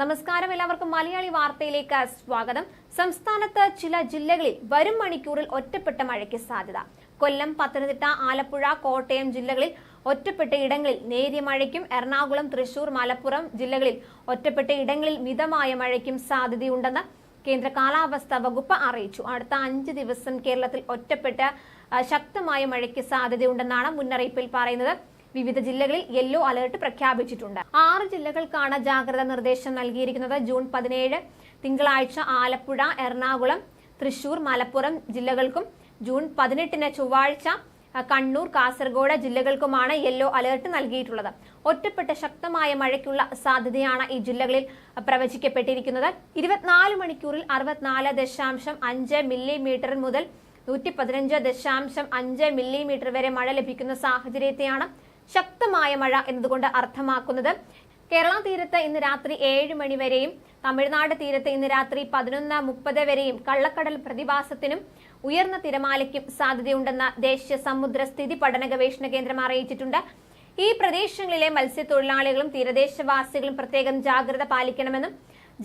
നമസ്കാരം എല്ലാവർക്കും മലയാളി വാർത്തയിലേക്ക് സ്വാഗതം. സംസ്ഥാനത്ത് ചില ജില്ലകളിൽ വരും മണിക്കൂറിൽ ഒറ്റപ്പെട്ട മഴയ്ക്ക് സാധ്യത. കൊല്ലം പത്തനംതിട്ട ആലപ്പുഴ കോട്ടയം ജില്ലകളിൽ ഒറ്റപ്പെട്ട ഇടങ്ങളിൽ നേരിയ മഴയ്ക്കും എറണാകുളം തൃശൂർ മലപ്പുറം ജില്ലകളിൽ ഒറ്റപ്പെട്ട ഇടങ്ങളിൽ മിതമായ മഴയ്ക്കും സാധ്യതയുണ്ടെന്ന് കേന്ദ്ര കാലാവസ്ഥാ വകുപ്പ് അറിയിച്ചു. അടുത്ത അഞ്ച് ദിവസം കേരളത്തിൽ ഒറ്റപ്പെട്ട ശക്തമായ മഴയ്ക്ക് സാധ്യതയുണ്ടെന്നാണ് മുന്നറിയിപ്പിൽ പറയുന്നത്. വിവിധ ജില്ലകളിൽ യെല്ലോ അലർട്ട് പ്രഖ്യാപിച്ചിട്ടുണ്ട്. ആറ് ജില്ലകൾക്കാണ് ജാഗ്രതാ നിർദ്ദേശം നൽകിയിരിക്കുന്നത്. ജൂൺ പതിനേഴ് തിങ്കളാഴ്ച ആലപ്പുഴ എറണാകുളം തൃശൂർ മലപ്പുറം ജില്ലകൾക്കും ജൂൺ പതിനെട്ടിന് ചൊവ്വാഴ്ച കണ്ണൂർ കാസർഗോഡ് ജില്ലകൾക്കുമാണ് യെല്ലോ അലേർട്ട് നൽകിയിട്ടുള്ളത്. ഒറ്റപ്പെട്ട ശക്തമായ മഴയ്ക്കുള്ള സാധ്യതയാണ് ഈ ജില്ലകളിൽ പ്രവചിക്കപ്പെട്ടിരിക്കുന്നത്. ഇരുപത്തിനാല് മണിക്കൂറിൽ അറുപത്തിനാല് ദശാംശം അഞ്ച് മില്ലിമീറ്റർ മുതൽ നൂറ്റി പതിനഞ്ച് ദശാംശം അഞ്ച് മില്ലിമീറ്റർ വരെ മഴ ലഭിക്കുന്ന സാഹചര്യത്തെയാണ് ശക്തമായ മഴ എന്നതുകൊണ്ട് അർത്ഥമാക്കുന്നത് കേരള തീരത്ത് ഇന്ന് രാത്രി ഏഴ് മണി വരെയും തമിഴ്നാട് തീരത്ത് ഇന്ന് രാത്രി പതിനൊന്ന് മുപ്പത് വരെയും കള്ളക്കടൽ പ്രതിഭാസത്തിനും ഉയർന്ന തിരമാലയ്ക്കും സാധ്യതയുണ്ടെന്ന് ദേശീയ സമുദ്ര സ്ഥിതി പഠന ഗവേഷണ കേന്ദ്രം അറിയിച്ചിട്ടുണ്ട്. ഈ പ്രദേശങ്ങളിലെ മത്സ്യത്തൊഴിലാളികളും തീരദേശവാസികളും പ്രത്യേകം ജാഗ്രത പാലിക്കണമെന്നും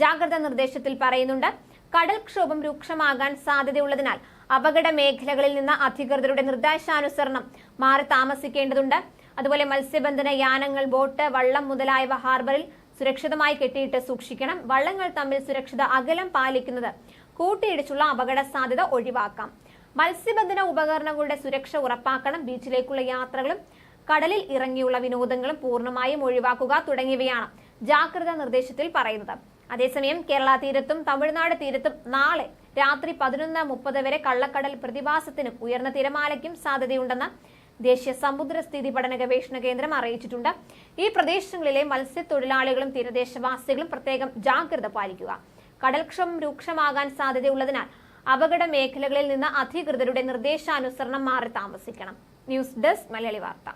ജാഗ്രതാ നിർദ്ദേശത്തിൽ പറയുന്നുണ്ട്. കടൽക്ഷോഭം രൂക്ഷമാകാൻ സാധ്യതയുള്ളതിനാൽ അപകട മേഖലകളിൽ നിന്ന് അധികൃതരുടെ നിർദ്ദേശാനുസരണം മാറി താമസിക്കേണ്ടതുണ്ട്. അതുപോലെ മത്സ്യബന്ധന യാനങ്ങൾ ബോട്ട് വള്ളം മുതലായവ ഹാർബറിൽ സുരക്ഷിതമായി കെട്ടിയിട്ട് സൂക്ഷിക്കണം. വള്ളങ്ങൾ തമ്മിൽ സുരക്ഷിത അകലം പാലിക്കുന്നത് കൂട്ടിയിടിച്ചുള്ള അപകട സാധ്യത ഒഴിവാക്കാം. മത്സ്യബന്ധന ഉപകരണങ്ങളുടെ സുരക്ഷ ഉറപ്പാക്കണം. ബീച്ചിലേക്കുള്ള യാത്രകളും കടലിൽ ഇറങ്ങിയുള്ള വിനോദങ്ങളും പൂർണമായും ഒഴിവാക്കുക തുടങ്ങിയവയാണ് ജാഗ്രതാ നിർദ്ദേശത്തിൽ പറയുന്നത്. അതേസമയം കേരള തീരത്തും തമിഴ്നാട് തീരത്തും നാളെ രാത്രി പതിനൊന്ന് മുപ്പത് വരെ കള്ളക്കടൽ പ്രതിഭാസത്തിനും ഉയർന്ന തിരമാലയ്ക്കും സാധ്യതയുണ്ടെന്ന് ദേശീയ സമുദ്ര സ്ഥിതി പഠന ഗവേഷണ കേന്ദ്രം അറിയിച്ചിട്ടുണ്ട്. ഈ പ്രദേശങ്ങളിലെ മത്സ്യത്തൊഴിലാളികളും തീരദേശവാസികളും പ്രത്യേകം ജാഗ്രത പാലിക്കുക. കടൽക്ഷോഭം രൂക്ഷമാകാൻ സാധ്യതയുള്ളതിനാൽ അപകട മേഖലകളിൽ നിന്ന് അധികൃതരുടെ നിർദ്ദേശാനുസരണം മാറി താമസിക്കണം. ന്യൂസ് ഡെസ്ക് മലയാളി വാർത്ത.